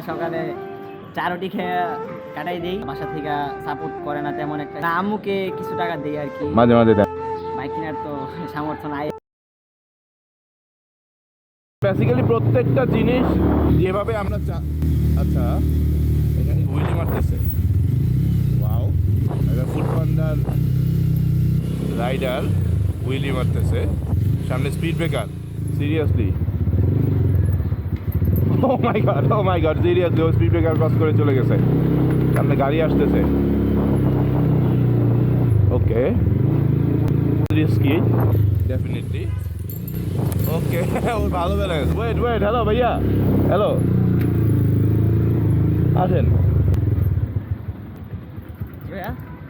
সকালে চা রুটি খেয়ে কাটাই দিই। বাসা থেকে সাপোর্ট করে না তেমন একটা। না, আম্মুকে কিছু টাকা দিই আর কি। মাঝে মাঝে বাইক কেনার তো সামর্থ্য নাই। বেসিক্যালি প্রত্যেকটা জিনিস যেভাবে আমরা চা- আচ্ছা এখানে হুইলি মারতেছে। ওয়াও এটা ফুড পান্ডার রাইডার হুইলি মারতেছে। সামনে speed breaker seriously oh my God oh my God seriously oh speed breaker cross করে চলে গেছে। সামনে গাড়ি আসতেছে। ওকে। রিস্কি। ডেফিনেটলি ওকে ওর ভালো ব্যালেন্স ওয়েট ওয়েট হ্যালো ভাইয়া। হ্যালো আসেন।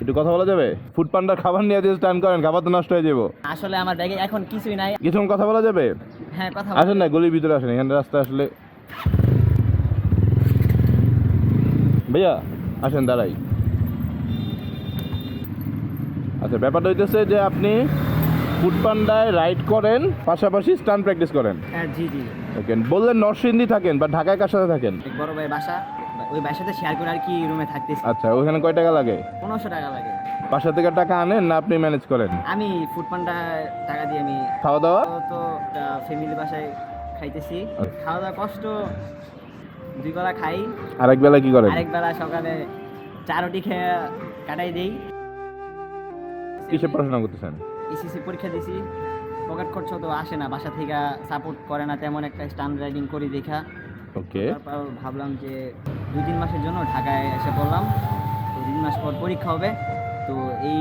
একটু কথা বলা যাবে? ফুড পান্ডার খাবার নিয়ে দিয়ে করেন খাবার তো নষ্ট হয়ে যাব। আসলে আমার ব্যাগে এখন কিছুই নাই। কিছুক্ষণ কথা বলা যাবে? হ্যাঁ কথা আসেন না গলির ভিতরে আসেন এখানে রাস্তা আসলে ভাইয়া আসেন দাঁড়াই। আচ্ছা ব্যাপারটা হইতেছে যে আপনি ফুটপান্ডায় রাইড করেন পাশাপাশি স্টান প্র্যাকটিস করেন। হ্যাঁ জি জি। ওকে বললেন নরসিংদী থাকেন বা ঢাকায় কার সাথে থাকেন। এক বড় ভাই বাসা ওই সাথে শেয়ার করে আর কি রুমে থাকতেছি। আচ্ছা ওখানে কয় টাকা লাগে? পনেরোশো টাকা লাগে। বাসা থেকে টাকা আনেন না আপনি ম্যানেজ করেন? আমি ফুড পান্ডা টাকা দিয়ে আমি খাওয়া দাওয়া? তো- তো ফ্যামিলি বাসায় খাইতেছি। খাওয়া দাওয়া কষ্ট দুই বেলা খাই। আরেক বেলা কি করেন? আরেক বেলা সকালে চা রুটি খেয়ে কাটাই দিই। কিসে পড়াশোনা করতেছেন? এসএসসি পরীক্ষা দিছি। পকেট খরচ তো আসে না বাসা থেকে সাপোর্ট করে না তেমন একটা স্টান্ড রাইডিং করি দেখা। ওকে। তারপর ভাবলাম যে দুই তিন মাসের জন্য ঢাকায় এসে পড়লাম। তো দুই তিন মাস পর পরীক্ষা হবে। তো এই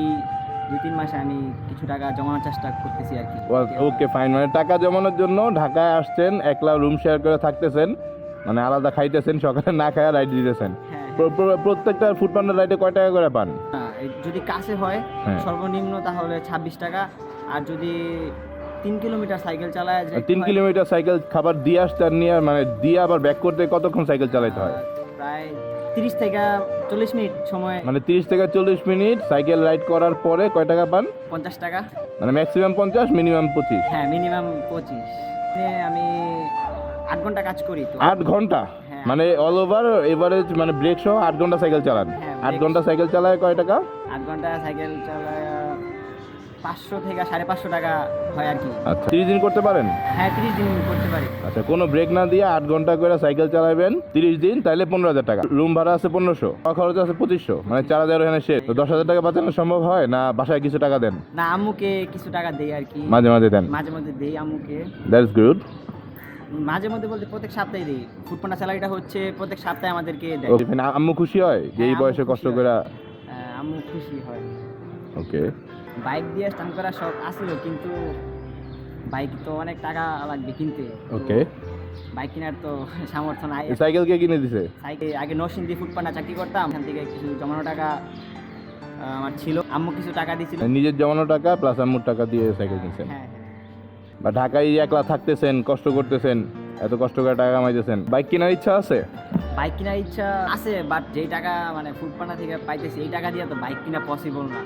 দুই তিন মাসে আমি কিছু টাকা জমানোর চেষ্টা করতেছি আর কি। ওকে ফাইন মানে টাকা জমানোর জন্য ঢাকায় আসছেন একলা রুম শেয়ার করে থাকতেছেন মানে আলাদা খাইতেছেন সকালে না খায় রাইড দিতেছেন। হ্যাঁ। প্র- প্র- প্রত্যেকটা ফুড পান্ডার রাইডে কয় টাকা করে পান? যদি কাছে হয় হ্যাঁ। সর্বনিম্ন তাহলে ছাব্বিশ টাকা। আর যদি তিন কিলোমিটার সাইকেল চালায় তিন কিলোমিটার সাইকেল খাবার দিয়ে আসতে আর নিয়ে মানে দিয়ে আবার ব্যাক করতে কতক্ষণ সাইকেল চালাতে হয়? প্রায় তিরিশ থেকে চল্লিশ মিনিট সময়। মানে তিরিশ থেকে চল্লিশ মিনিট সাইকেল রাইড করার পরে কয় টাকা পান? পঞ্চাশ টাকা। মানে ম্যাক্সিমাম পঞ্চাশ মিনিমাম পঁচিশ? হ্যাঁ মিনিমাম পঁচিশ। আমি আট ঘণ্টা কাজ করি তো। আট ঘণ্টা? হ্যাঁ। মানে অল ওভার এভারেজ মানে ব্রেক সহ আট ঘণ্টা সাইকেল চালান? হ্যাঁ, আট ঘণ্টা সাইকেল চালায় কয় টাকা? আট ঘণ্টা সাইকেল চালায় পাঁচশো থেকে সাড়ে পাঁচশো টাকা হয় আর কি। আচ্ছা তিরিশ দিন করতে পারেন? হ্যাঁ তিরিশ দিন করতে পারি। আচ্ছা কোনো ব্রেক না দিয়ে আট ঘণ্টা করে সাইকেল চালাবেন তিরিশ দিন তাহলে পনেরো হাজার টাকা। রুম ভাড়া আছে পনেরোশো খরচ আছে পঁচিশশো মানে চার হাজার এখানে শেষ। তো দশ হাজার টাকা বাঁচানো সম্ভব হয় না বাসায় কিছু টাকা দেন? না আম্মুকে কিছু টাকা দেই আর কি। মাঝে মাঝে দেন? মাঝে মধ্যে দেই আম্মুকে। দ্যাটস গুড মাঝে মধ্যে বলতে প্রত্যেক সপ্তাহে দিই। ফুটপান্ডা স্যালারিটা হচ্ছে প্রত্যেক সপ্তাহে আমাদেরকে দেয়। ওকে আম্মু খুশি হয় যে এই হ্যাঁ, বয়সে কষ্ট হয়। করে আম্মু খুশি হয়। ওকে বাইক দিয়ে স্টান করার শখ আসছিল কিন্তু বাইক তো অনেক টাকা লাগবে কিনতে। ওকে। বাইক কেনার তো সামর্থ্য নাই। সাইকেল কে কিনে দিছে? সাইকেল আগে নরসিংদী ফুটপান্ডা চাকরি করতাম এখান থেকে কিছু জমানো টাকা আমার ছিল। আম্মু কিছু টাকা দিয়েছিল নিজের জমানো টাকা প্লাস আম্মুর টাকা দিয়ে সাইকেল কিনছেন? হ্যাঁ হ্যাঁ। বা ঢাকায় একলা থাকতেছেন কষ্ট করতেছেন এত কষ্ট করে টাকা কামাইতেছেন বাইক কেনার ইচ্ছা আছে? বাইক কেনার ইচ্ছা আছে বাট যেই টাকা মানে ফুটপান্ডা থেকে পাইতেছি এই টাকা দিয়ে তো বাইক কিনা পসিবল না।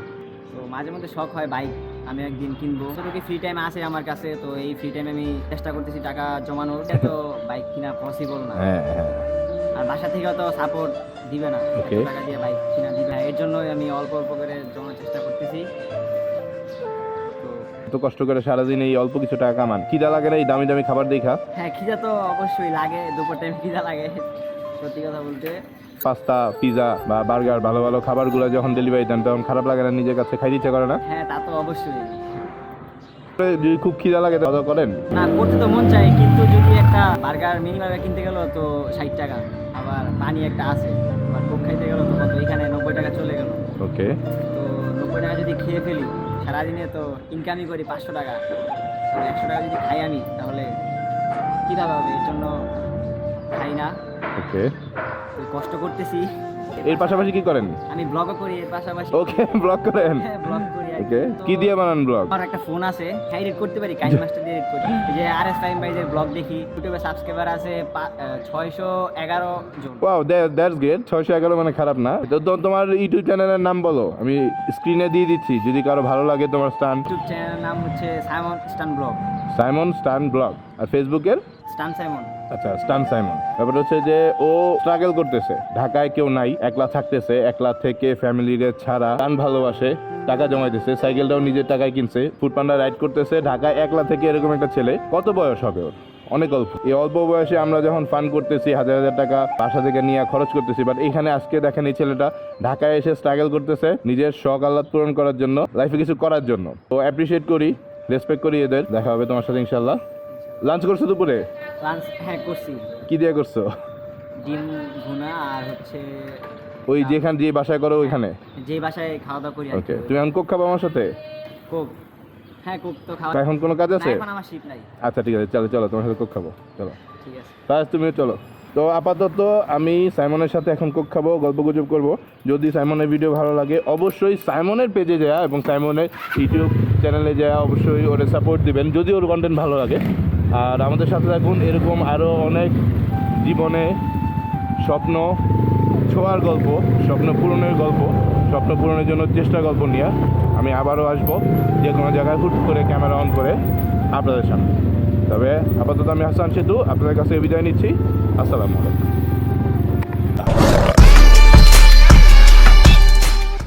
তো মাঝে মধ্যে শখ হয় বাইক আমি একদিন কিনবো। কি ফ্রি টাইম আছে আমার কাছে তো এই ফ্রি টাইমে আমি চেষ্টা করতেছি টাকা জমানোর। তো বাইক কিনা পসিবল না। হ্যাঁ হ্যাঁ। আর বাসা থেকেও তো সাপোর্ট দিবে না। টাকা দিয়ে বাইক কিনা দিবে না। এর জন্যই আমি অল্প অল্প করে জমানোর চেষ্টা করতেছি। তো এত কষ্ট করে সারাদিন এই অল্প কিছু টাকা কামান। খিদা লাগে না এই দামি দামি খাবার দেখা? হ্যাঁ খিদা তো অবশ্যই লাগে। দুপুর টাইম খিদা লাগে। সত্যি কথা বলতে। পাস্তা পিজা বা বার্গার ভালো ভালো খাবারগুলো যখন ডেলিভারি দেন তখন খারাপ লাগে না নিজের কাছে খাইতে ইচ্ছা করে না? হ্যাঁ তা তো অবশ্যই। যদি খুব খিদা লাগে তাহলে করেন। না করতে তো মন চাই কিন্তু যদি একটা বার্গার মিনি বার্গার কিনতে গেল তো ষাট টাকা। আবার পানি একটা আছে আবার কোক খাইতে গেল তো কত? এখানে নব্বই টাকা চলে গেল। ওকে। তো নব্বই টাকা যদি খেয়ে ফেলি সারাদিনে তো ইনকামই করি পাঁচশো টাকা। একশো টাকা যদি খাই আমি তাহলে কীভাবে হবে এর জন্য খাই না। ওকে। কষ্ট করতেছি। এর পাশাপাশি কি করেন? আমি করি এর পাশাপাশি ওকে ব্লগ করেন। হ্যাঁ ব্লগ করি ওকে কি দিয়ে বানান ব্লগ আমার একটা ফোন আছে হ্যাঁ এডিট করতে পারি কাইন মাস্টার দিয়ে করি। যে আর এস ভাইদের ব্লগ দেখি। ইউটিউবে সাবস্ক্রাইবার আছে ছয়শো এগারো জন। ওয়াও দ্যাটস গ্রেট ছয়শো এগারো মানে খারাপ না। তো তোমার ইউটিউব চ্যানেলের নাম বলো। আমি স্ক্রিনে দিয়ে দিচ্ছি। যদি কারও ভালো লাগে তোমার স্টান ইউটিউব চ্যানেলের নাম হচ্ছে Simon Stan blog Simon Stan blog আর ফেসবুকের স্টান সাইমন। আচ্ছা স্টান সাইমন। হচ্ছে যে ও স্ট্রাগল করতেছে। ঢাকায় কেউ নাই, একলা থাকতেছে, একলা থেকে ছাড়া গান ভালোবাসে, টাকা জমাইতেছে সাইকেলটাও নিজের টাকায় কিনছে ফুটপান্ডা রাইড করতেছে, ঢাকায় একলা থেকে এরকম একটা ছেলে, কত বয়স হবে ওর? অনেক অল্প। এই অল্প বয়সে আমরা যখন ফান করতেছি, হাজার হাজার টাকা বাসা থেকে নিয়ে খরচ করতেছি বাট এখানে আজকে দেখেন এই ছেলেটা ঢাকায় এসে স্ট্রাগল করতেছে নিজের শখ আহ্লাদ পূরণ করার জন্য লাইফে কিছু করার জন্য। তো অ্যাপ্রিসিয়েট করি রেসপেক্ট করি এদের, দেখা হবে তোমার সাথে ইনশাল্লাহ লাঞ্চ করছ দুপুরে? লাঞ্চ হ্যাঁ করছি। কি দিয়ে করছ? ডিম ভুনা আর হচ্ছে ওই যেখানে যে বাসায় করো ওইখানে? যে বাসায় খাওয়া দাওয়া করি ওকে তুমি এখন কোক খাব আমার সাথে? কোক হ্যাঁ কোক তো খাওয়া এখন কোনো কাজ আছে? এখন আমার শীত নাই। আচ্ছা ঠিক আছে চলো চলো তোমার সাথে কোক খাব চলো। ঠিক আছে। তাহলে তুমিও চলো। তো আপাতত আমি সাইমনের সাথে এখন কোক খাব গল্প গুজব করব। যদি সাইমনের ভিডিও ভালো লাগে অবশ্যই সাইমনের পেজে যাওয়া এবং সাইমনের ইউটিউব চ্যানেলে যাওয়া অবশ্যই ওরে সাপোর্ট দিবেন। যদি ওর কন্টেন্ট ভালো লাগে আর আমাদের সাথে থাকুন এরকম আরও অনেক জীবনে স্বপ্ন, ছোঁয়ার গল্প, স্বপ্ন পূরণের গল্প, স্বপ্ন পূরণের জন্য চেষ্টা গল্প নিয়ে আমি আবারও আসব যে কোনো জায়গায় হুট করে ক্যামেরা অন করে আপনাদের সামনে। তবে আপাতত আমি হাসান সেতু, আপনাদের কাছে বিদায় নিচ্ছি। আসসালামু আলাইকুম।